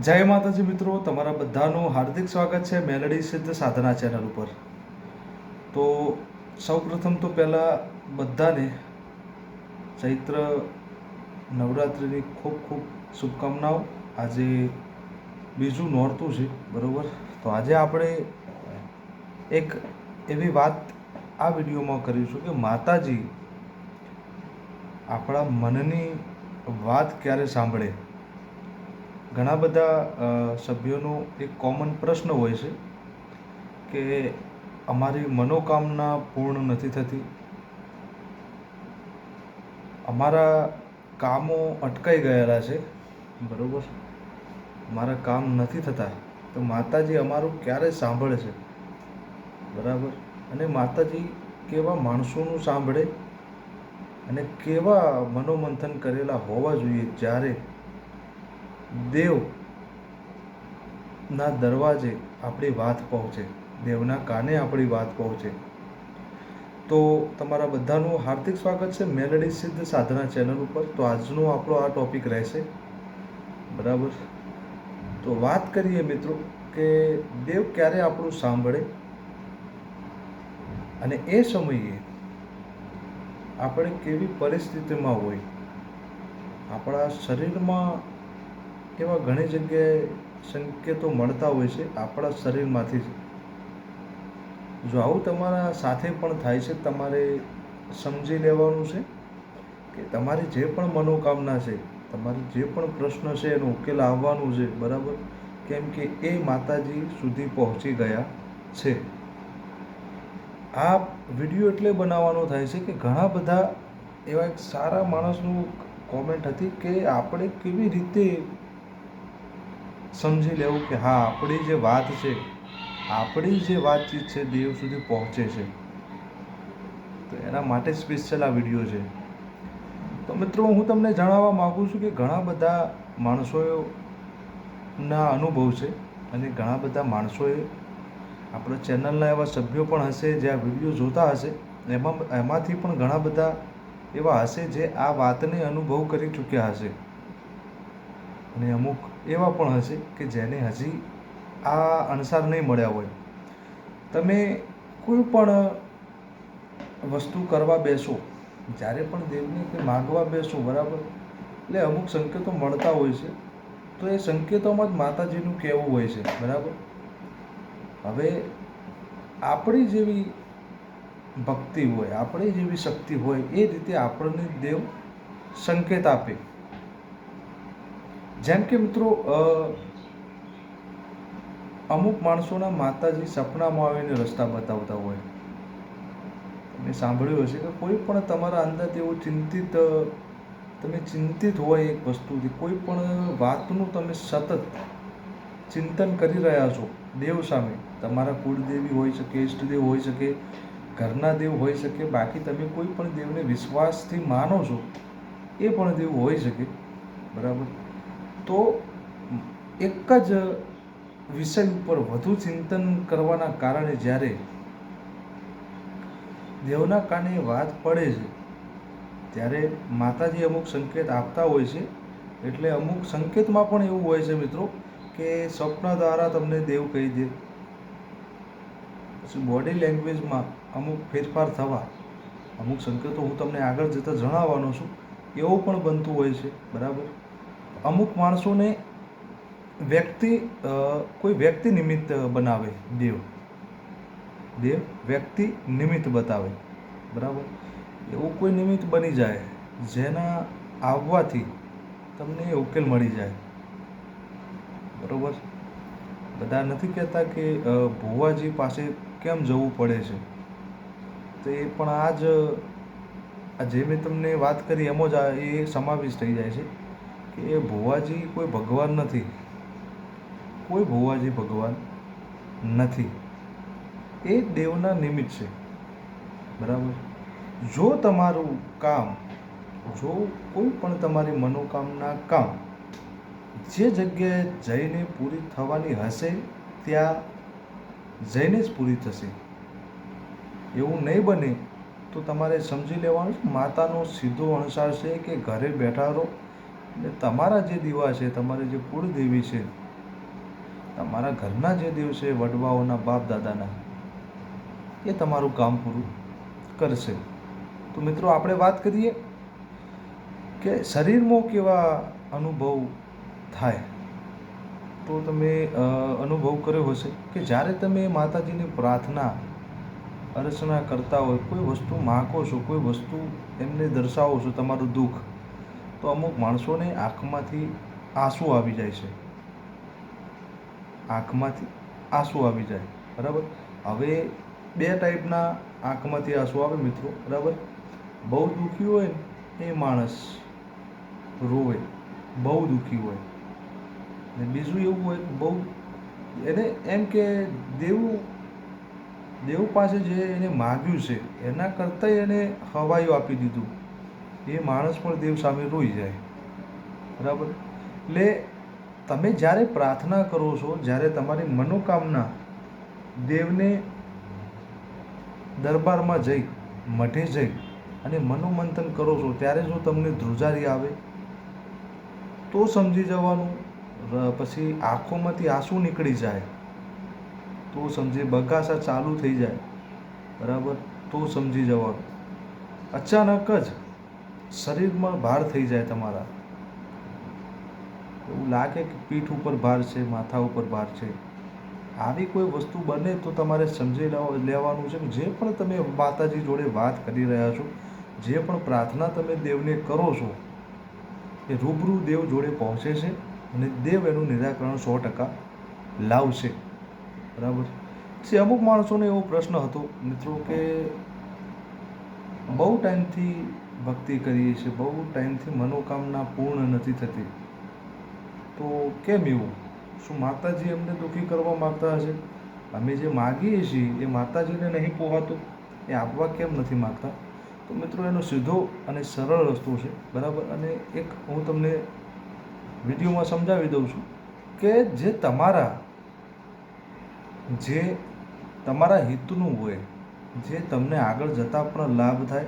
જય માતાજી મિત્રો, તમારા બધાનું હાર્દિક સ્વાગત છે મેલડી સિદ્ધ સાધના ચેનલ ઉપર. તો સૌપ્રથમ તો પહેલાં બધાને ચૈત્ર નવરાત્રિની ખૂબ ખૂબ શુભકામનાઓ. આજે બીજું નોરતું છે, બરાબર? તો આજે આપણે એક એવી વાત આ વિડીયોમાં કરીશું કે માતાજી આપણા મનની વાત ક્યારે સાંભળે? ઘણા બધા સભ્યોનો એક કોમન પ્રશ્ન હોય છે કે અમારી મનોકામના પૂર્ણ નથી થતી. અમારા કામો અટકાઈ ગયેલા છે, બરાબર? મારા કામ નથી થતા, તો માતાજી અમારું ક્યારે સાંભળે છે બરાબર? અને માતાજી કેવા માણસોનું સાંભળે? અને કેવા મનોમંથન કરેલા હોવા જોઈએ જ્યારે? દેવ ના દરવાજે આપણી વાત પહોંચે. દેવના કાને આપણી વાત પહોંચે. તો તમારા બધાનું હાર્દિક સ્વાગત છે મેલડી સિદ્ધ સાધના ચેનલ ઉપર. તો આજનો આપણો આ ટોપિક રહેશે. બરાબર? તો વાત કરીએ મિત્રો કે દેવ ક્યારે આપણું સાંભળે અને એ સમયે આપણે કેવી પરિસ્થિતિમાં હોય. આપણા શરીરમાં એવા ઘણી જગ્યાએ સંકેતો મળતા હોય છે આપણા શરીરમાંથી જ. જો આવું તમારા સાથે પણ થાય છે, તમારે સમજી લેવાનું છે કે તમારી જે પણ મનોકામના છે, તમારી જે પણ પ્રશ્ન છે એનો ઉકેલ આવવાનું છે, બરાબર? કેમ કે એ માતાજી સુધી પહોંચી ગયા છે. આ વીડિયો એટલે બનાવવાનો થાય છે કે ઘણા બધા એવા એક સારા માણસનું કોમેન્ટ હતી કે આપણે કેવી રીતે સમજી લેવું કે હા, આપણી જે વાત છે, આપણી જે વાતચીત છે દેવ સુધી પહોંચે છે. તો એના માટે સ્પેશિયલ આ વીડિયો છે. તો મિત્રો, હું તમને જણાવવા માગું છું કે ઘણા બધા માણસોના અનુભવ છે અને ઘણા બધા માણસોએ આપણા ચેનલના એવા સભ્યો પણ હશે જે આ વીડિયો જોતા હશે. એમાં, એમાંથી પણ ઘણા બધા એવા હશે જે આ વાતને અનુભવ કરી ચૂક્યા હશે. અને અમુક એવા પણ હશે કે જેને હજી આ અણસાર નહીં મળ્યા હોય. તમે કોઈ પણ વસ્તુ કરવા બેસો, જ્યારે પણ દેવને કે માગવા બેસો, બરાબર? એટલે અમુક સંકેતો મળતા હોય છે. તો એ સંકેતોમાં જ માતાજીનું કહેવું હોય છે, બરાબર? હવે આપણી જેવી ભક્તિ હોય, આપણી જેવી શક્તિ હોય, એ રીતે આપણને દેવ સંકેત આપે. જેમ કે મિત્રો અમુક માણસોના માતાજી સપનામાં આવીને રસ્તા બતાવતા હોય. મેં સાંભળ્યું હશે કે કોઈ પણ તમારા અંદર એવું ચિંતિત તમે ચિંતિત હોય એક વસ્તુથી, કોઈ પણ વાતનું તમે સતત ચિંતન કરી રહ્યા છો, દેવ સામે, તમારા કુળદેવી હોઈ શકે, ઈષ્ટદેવ હોઈ શકે, ઘરના દેવ હોઈ શકે, બાકી તમે કોઈ પણ દેવને વિશ્વાસથી માનો છો, એ પણ દેવ હોઈ શકે. બરાબર? તો એક જ વિષય ઉપર વધુ ચિંતન કરવાના કારણે જ્યારે દેવના કાને વાત પડે છે, ત્યારે માતાજી અમુક સંકેત આપતા હોય છે. એટલે અમુક સંકેતમાં પણ એવું હોય છે મિત્રો કે સ્વપ્ન દ્વારા તમને દેવ કહી દે. પછી બોડી લેંગ્વેજમાં અમુક ફેરફાર થવા, અમુક સંકેતો હું તમને આગળ જતાં જણાવવાનો છું, એવું પણ બનતું હોય છે. બરાબર? અમુક માણસોને વ્યક્તિ કોઈ વ્યક્તિ નિમિત્ત બનાવે દેવ. દેવ વ્યક્તિ નિમિત્ત બતાવે. બરાબર? એવું કોઈ નિમિત્ત બની જાય જેના આવવાથી તમને ઉકેલ મળી જાય. બરાબર? બધા નથી કહેતા કે ભુવાજી પાસે કેમ જવું પડે છે? તો એ પણ આ જ જે મેં તમને વાત કરી એમાં જ એ સમાવેશ થઈ જાય છે. કે એ ભુવાજી કોઈ ભગવાન નથી. કોઈ ભુવાજી ભગવાન નથી. એ દેવના નિમિત્ત છે. બરાબર? જો તમારું કામ, જો કોઈ પણ તમારી મનોકામના કામ જે જગ્યાએ જઈને પૂરી થવાની હશે, ત્યાં જઈને જ પૂરી થશે. એવું નહીં બને તો તમારે સમજી લેવાનું માતાનો સીધો અણસાર છે કે ઘરે બેઠા રહો. અને તમારા જે દીવા છે, તમારી જે કુળદેવી છે, તમારા ઘરના જે દેવ છે, વડવાઓના બાપ દાદાના, એ તમારું કામ પૂરું કરશે. તો મિત્રો, આપણે વાત કરીએ કે શરીરમાં કેવા અનુભવ થાય? તો તમે અનુભવ કર્યો હશે કે જ્યારે તમે માતાજીની પ્રાર્થના, અર્ચના કરતા હોય, કોઈ વસ્તુ માગો છો, કોઈ વસ્તુ એમને દર્શાવો છો, તમારું દુઃખ તો અમુક માણસોને આંખમાંથી આંસુ આવી જાય છે. આંખમાંથી આંસુ આવી જાય, બરાબર? હવે બે ટાઈપના આંખમાંથી આંસુ આવે મિત્રો, બરાબર? બહુ દુઃખી હોય ને એ માણસ રોવે, બહુ દુઃખી હોય. ને બીજું એવું હોય કે બહુ, એને એમ કે દેવું, દેવ પાસે જે એને માગ્યું છે, એના કરતાંય એને હવાયું આપી દીધું. એ માણસ પણ દેવ સામે રોઈ જાય. બરાબર? એટલે તમે જ્યારે પ્રાર્થના કરો છો, જ્યારે તમારી મનોકામના દેવને દરબારમાં જઈ, મઢે જઈ અને મનોમંથન કરો છો, ત્યારે જો તમને ધ્રુજારી આવે, તો સમજી જવાનું. પછી આંખોમાંથી આંસુ નીકળી જાય, તો સમજી બગાસા ચાલુ થઈ જાય. બરાબર? તો સમજી જવાનું. અચાનક જ શરીરમાં ભાર થઈ જાય તમારા. એવું લાગે કે પીઠ ઉપર ભાર છે, માથા ઉપર ભાર છે. આવી કોઈ વસ્તુ બને તો તમારે સમજી લેવા- લેવાનું છે કે જે પણ તમે માતાજી જોડે વાત કરી રહ્યા છો, જે પણ પ્રાર્થના તમે દેવને કરો છો, એ રૂબરૂ દેવ જોડે પહોંચે છે અને દેવ એનું નિરાકરણ સો ટકા લાવશે. બરાબર? પછી અમુક માણસોને એવો પ્રશ્ન હતો, મિત્રો, કે બહુ ટાઈમથી ભક્તિ કરીએ છીએ, બહુ ટાઈમથી મનોકામના પૂર્ણ નથી થતી. તો કેમ એવું? શું માતાજી અમને દુઃખી કરવા માગતા હશે? અમે જે માગીએ છીએ, એ માતાજીને નહીં પોહાતું? એ આપવા કેમ નથી માગતા? તો મિત્રો, એનો સીધો અને સરળ રસ્તો છે, બરાબર? અને એક હું તમને વિડીયોમાં સમજાવી દઉં છું કે જે તમારા જે તમારા હિતનું હોય, જે તમને આગળ જતાં પણ લાભ થાય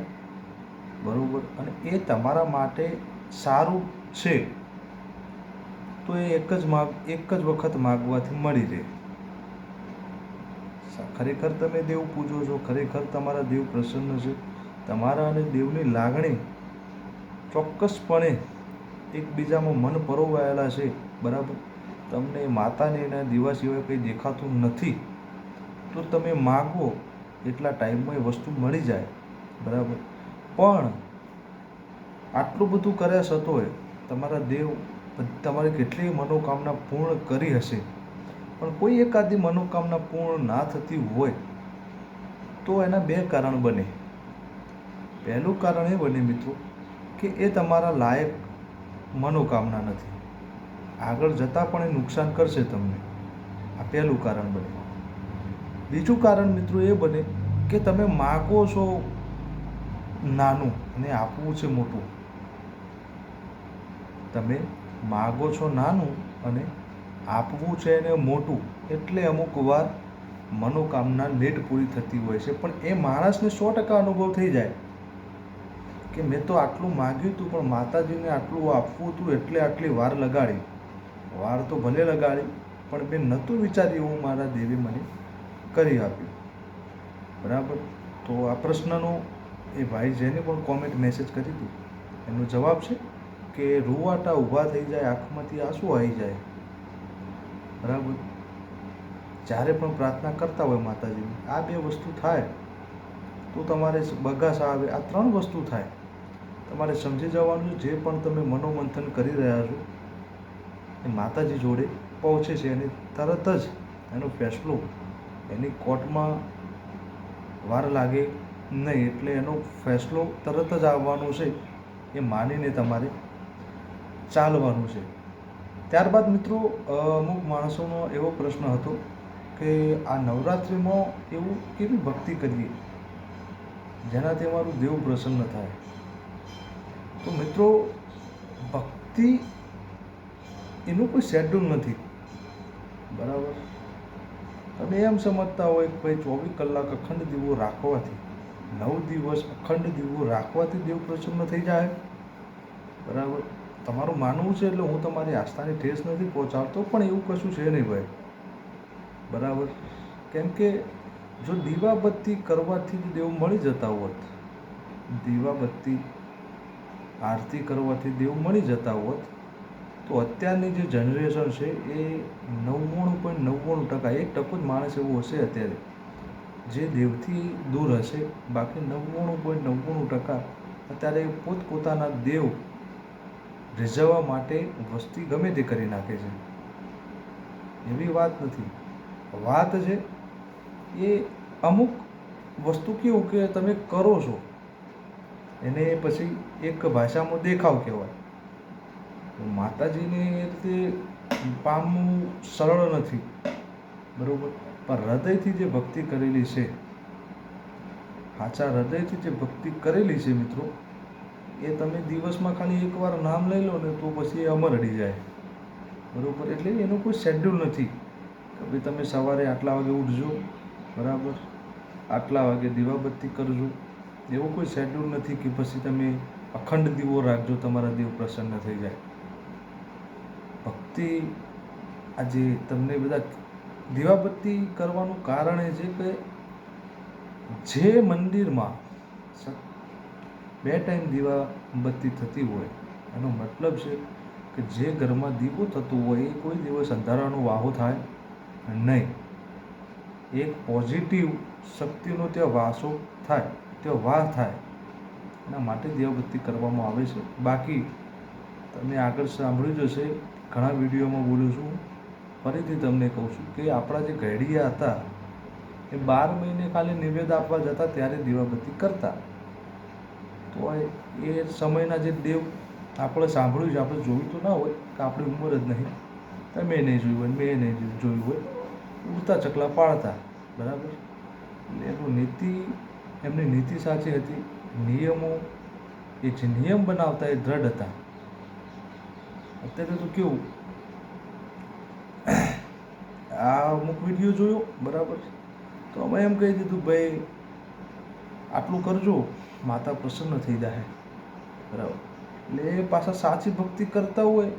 બરાબર? અને એ તમારા માટે સારું છે. તો એ એક જ માગ, એક જ વખત માગવાથી મળી રહે. ખરેખર તમે દેવ પૂજો છો, ખરેખર તમારા દેવ પ્રસન્ન છે. તમારા અને દેવની લાગણી ચોક્કસપણે એકબીજામાં મન પરોવાયેલા છે, બરાબર? તમને માતાને એના દીવા સિવાય કંઈ દેખાતું નથી. તો તમે માગો, એટલા ટાઈમમાં એ વસ્તુ મળી જાય, બરાબર? પણ આટલું બધું કર્યા છતોય તમારા દેવ તમારી કેટલીય મનોકામના પૂર્ણ કરી હશે. પણ કોઈ એકાદી મનોકામના પૂર્ણ ના થતી હોય તો એના બે કારણ બને. પહેલું કારણ એ બને મિત્રો કે એ તમારા લાયક મનોકામના નથી. આગળ જતાં પણ એ નુકસાન કરશે તમને. આ પહેલું કારણ બને. બીજું કારણ મિત્રો એ બને કે તમે માગો છો નાનું અને આપવું છે મોટું. તમે માગો છો નાનું અને આપવું છે એને મોટું એટલે અમુક વાર મનોકામના લેટ પૂરી થતી હોય છે. પણ એ માણસને સો ટકા અનુભવ થઈ જાય કે મેં તો આટલું માગ્યું હતું પણ માતાજીને આટલું આપવું હતું એટલે આટલી વાર લગાડી. વાર તો ભલે લગાડી, પણ મેં નહોતું વિચાર્યું એવું મારા દેવી મને કરી આપ્યું. બરાબર? તો આ પ્રશ્નનો એ ભાઈ જેને પણ કોમેન્ટ મેસેજ કરી હતી, એનો જવાબ છે કે રૂવાટા ઊભા થઈ જાય, આંખમાંથી આંસુ આવી જાય. બરાબર? જ્યારે પણ પ્રાર્થના કરતા હોય માતાજીની આ બે વસ્તુ થાય, તો તમારે બગાસા આવે, આ ત્રણ વસ્તુ થાય. તમારે સમજી જવાનું જે પણ તમે મનોમંથન કરી રહ્યા છો, એ માતાજી જોડે પહોંચે છે અને તરત જ એનો ફેસલો એની કોર્ટમાં વાર લાગે નહીં, એટલે એનો ફેસલો તરત જ આવવાનો છે, એ માનીને તમારે ચાલવાનું છે. ત્યારબાદ મિત્રો અમુક માણસોનો એવો પ્રશ્ન હતો કે આ નવરાત્રિમાં એવું કેવી ભક્તિ કરીએ? જેનાથી અમારું દેવ પ્રસન્ન થાય. તો મિત્રો, ભક્તિ એનું કોઈ શેડ્યુલ નથી. બરાબર? તમે એમ સમજતા હોય કે ભાઈ ચોવીસ કલાક અખંડ દીવો રાખવાથી નવ દિવસ અખંડ દીવો રાખવાથી દેવ પ્રસન્ન થઈ જાય. બરાબર? તમારું માનવું છે એટલે હું તમારી આસ્થાની ઠેસ નથી પહોંચાડતો, પણ એવું કશું છે નહીં ભાઈ. બરાબર? કેમ કે જો દીવાબત્તી કરવાથી જ દેવ મળી જતા હોત, દીવાબત્તી આરતી કરવાથી દેવ મળી જતા હોત, તો અત્યારની જે જનરેશન છે એ નવ્વાણું પોઈન્ટ નવ્વાણું ટકા, એક ટકો જ માણસ એવો હશે અત્યારે. જે દેવથી દૂર હશે, બાકી નવ્વાણું પોઈન્ટ નવ્વાણું ટકા અત્યારે પોતપોતાના દેવ રીઝવવા માટે વસ્તી ગમે તે કરી નાખે છે. એવી વાત નથી. વાત છે એ અમુક વસ્તુ કેવું કે તમે કરો છો, એને પછી એક ભાષામાં દેખાવ કહેવાય. માતાજીને એ રીતે પામવું સરળ નથી. બરાબર? પણ હૃદયથી જે ભક્તિ કરેલી છે, સાચા હૃદયથી જે ભક્તિ કરેલી છે મિત્રો, એ તમે દિવસમાં ખાલી એકવાર નામ લઈ લો ને તો પછી એ અમર અડી જાય. બરાબર? એટલે એનું કોઈ શેડ્યુલ નથી કે ભાઈ તમે સવારે આટલા વાગે ઉઠજો, બરાબર? આટલા વાગે દીવાબત્તી કરજો. એવું કોઈ શેડ્યુલ નથી કે પછી તમે અખંડ દીવો રાખજો, તમારા દેવ પ્રસન્ન થઈ જાય. ભક્તિ આજે તમને બધા દીવાબત્તી કરવાનું કારણ એ છે કે જે મંદિરમાં બે ટાઈમ દીવાબત્તી થતી હોય, એનો મતલબ છે કે જે ઘરમાં દીવો થતો હોય એ કોઈ દિવસ અંધારાનો વાહો થાય નહીં. એક પોઝિટિવ શક્તિનો ત્યાં વાસો થાય, ત્યાં વાહ થાય, એના માટે દીવાબત્તી કરવામાં આવે છે. બાકી, તમે આગળ સાંભળ્યું જ હશે, ઘણા વિડીયોમાં બોલું છું. ફરીથી તમને કહું છું કે આપણા જે ઘડિયા હતા, એ બાર મહિને ખાલી નિવેદ આપવા જતા ત્યારે દીવાબત્તી કરતા. તો એ સમયના જે દેવ આપણે સાંભળ્યું છે, આપણે જોયું તો ના હોય કે આપણી ઉંમર જ નહીં. તમે નહીં જોયું હોય, મેં નહીં જોયું હોય. ઉડતા ચકલા પાડતા, બરાબર? એટલે એનું નીતિ, એમની નીતિ સાચી હતી. નિયમો, એ જે નિયમ બનાવતા એ દ્રઢ હતા. અત્યારે તો કેવું આ અમુક વીડિયો જોયો, બરાબર? તો અમે એમ કહી દીધું, ભાઈ, આટલું કરજો, માતા પ્રસન્ન થઈ જાય બરાબર. એટલે એ પાછા સાચી ભક્તિ કરતા હોય,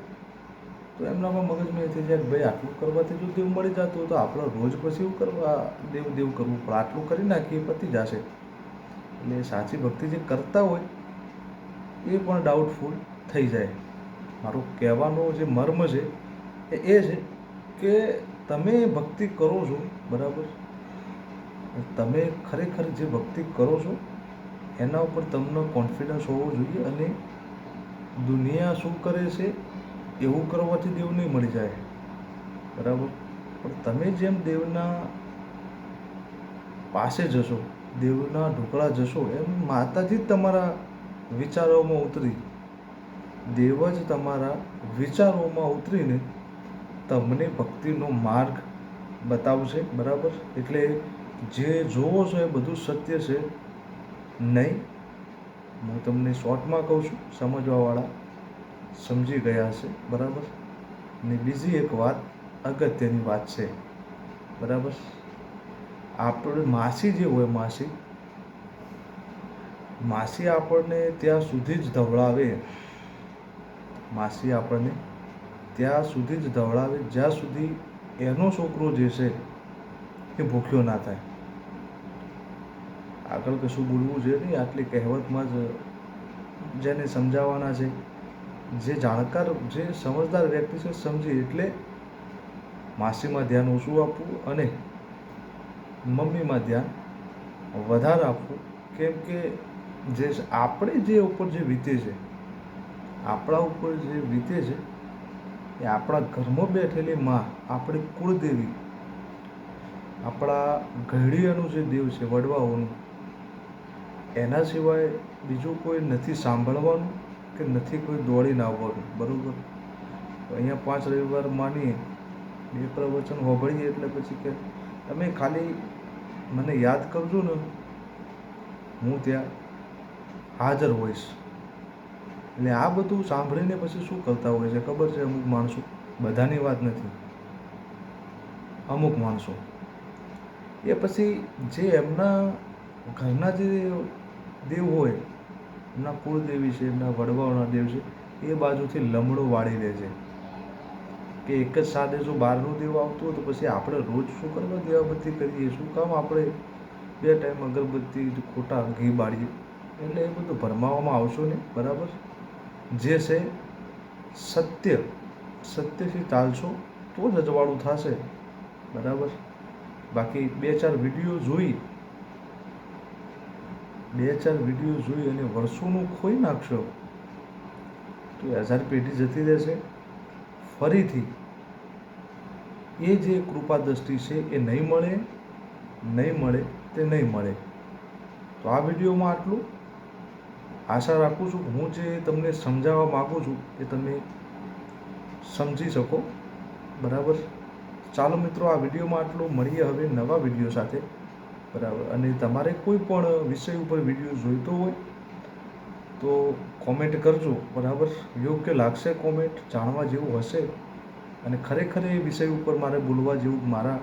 તો એમનામાં મગજમાં એ થઈ જાય કે, ભાઈ, આટલું કરવાથી જો દેવ મળી જતું હોય તો આપણે રોજ પછી એવું કરવા? દેવ દેવ કરવું પડે આટલું કરી નાખીએ, પતી જશે. એટલે સાચી ભક્તિ જે કરતા હોય, એ પણ ડાઉટફુલ થઈ જાય. મારો કહેવાનો જે મર્મ છે, એ એ છે કે તમે ભક્તિ કરો છો, બરાબર? તમે ખરેખર જે ભક્તિ કરો છો, એના ઉપર તમને કોન્ફિડન્સ હોવો જોઈએ અને દુનિયા શું કરે છે, એવું કરવાથી દેવ નહીં મળી જાય, બરાબર? પણ તમે જેમ દેવના પાસે જશો, દેવના ઢોકળા જશો, એમ માતાજી જ તમારા વિચારોમાં ઉતરી, દેવ જ તમારા વિચારોમાં ઉતરીને તમને ભક્તિનો માર્ગ બતાવશે, બરાબર? એટલે જે જોવો છો એ બધું સત્ય છે. નહીં, હું તમને શોર્ટમાં કહું છું, સમજવાવાળા સમજી ગયા છે બરાબર? ને બીજી એક વાત, અગત્યની વાત છે, બરાબર? આપણે, માસી જે હોય માસી માસી આપણને ત્યાં સુધી જ ધવડાવે. માસી આપણને ત્યાં સુધી જ ધવડાવે, જ્યાં સુધી એનો છોકરો જે છે એ ભૂખ્યો ના થાય. આગળ કશું બોલવું છે નહીં, આટલી કહેવતમાં જ જેને સમજાવવાના છે, જે જાણકાર, જે સમજદાર વ્યક્તિ છે, સમજી એટલે માસીમાં ધ્યાન ઓછું આપવું અને મમ્મીમાં ધ્યાન વધારે આપવું. કેમ કે જે આપણે જે ઉપર જે વીતે છે, આપણા ઉપર જે વીતે છે એ આપણા ઘરમાં બેઠેલી માં, આપણી કુળદેવી, આપણા ઘડિયાનું જે દેવ છે, વડવાઓનું, એના સિવાય બીજું કોઈ નથી સાંભળવાનું કે નથી કોઈ દોડીને આવવાનું, બરાબર? અહીંયા પાંચ રવિવાર માનીએ, બે પ્રવચન હોભળીએ એટલે પછી કે તમે ખાલી મને યાદ કરજો ને, હું ત્યાં હાજર હોઈશ. એટલે આ બધું સાંભળીને પછી શું કરતા હોય છે? ખબર છે અમુક માણસો? બધાની વાત નથી. અમુક માણસો. એ પછી જે એમના ઘરના જે દેવ હોય, એમના કુળદેવી છે, એમના વડવાઓના દેવ છે, એ બાજુથી લમડો વાળી લે છે. કે એક જ સાથે જો બહારનું દેવ આવતું હોય તો પછી આપણે રોજ શું કરવા દેવાબત્તી કરીએ? શું કામ આપણે બે ટાઈમ અગરબત્તી, ખોટા ઘી બાળીએ? એટલે એ બધું ભરમાવામાં આવશો ને? બરાબર? જે છે સત્ય, સત્યથી ચાલશો તો જ અજવાળું થશે. બરાબર? બાકી બે ચાર વીડિયો જોઈ, બે ચાર વીડિયો જોઈ અને વર્ષોનું ખોઈ નાખશો, તો હજાર પેઢી જતી રહેશે. ફરીથી, એ જે કૃપા દ્રષ્ટિ છે એ નહીં મળે નહીં મળે તે નહીં મળે. તો આ વિડીયોમાં આટલું. આશા રાખું છું, હું જે તમને સમજાવવા માગું છું, એ તમે સમજી શકો. બરાબર? ચાલો મિત્રો, આ વિડીયોમાં આટલું. મળીએ હવે નવા વીડિયો સાથે. બરાબર? અને તમારે કોઈ પણ વિષય ઉપર વીડિયો જોઈતો હોય, તો કોમેન્ટ કરજો. બરાબર? યોગ્ય લાગશે કોમેન્ટ જાણવા જેવું હશે. અને ખરેખર એ વિષય ઉપર મારે બોલવા જેવું, મારા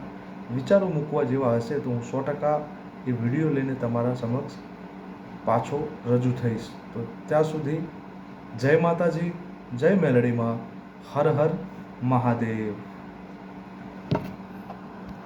વિચારો મૂકવા જેવા હશે, તો હું સો ટકા એ વીડિયો લઈને તમારા સમક્ષ પાછો રજૂ થઈશ. તો ત્યાં સુધી જય માતાજી જય મેલડીમાં હર હર મહાદેવ.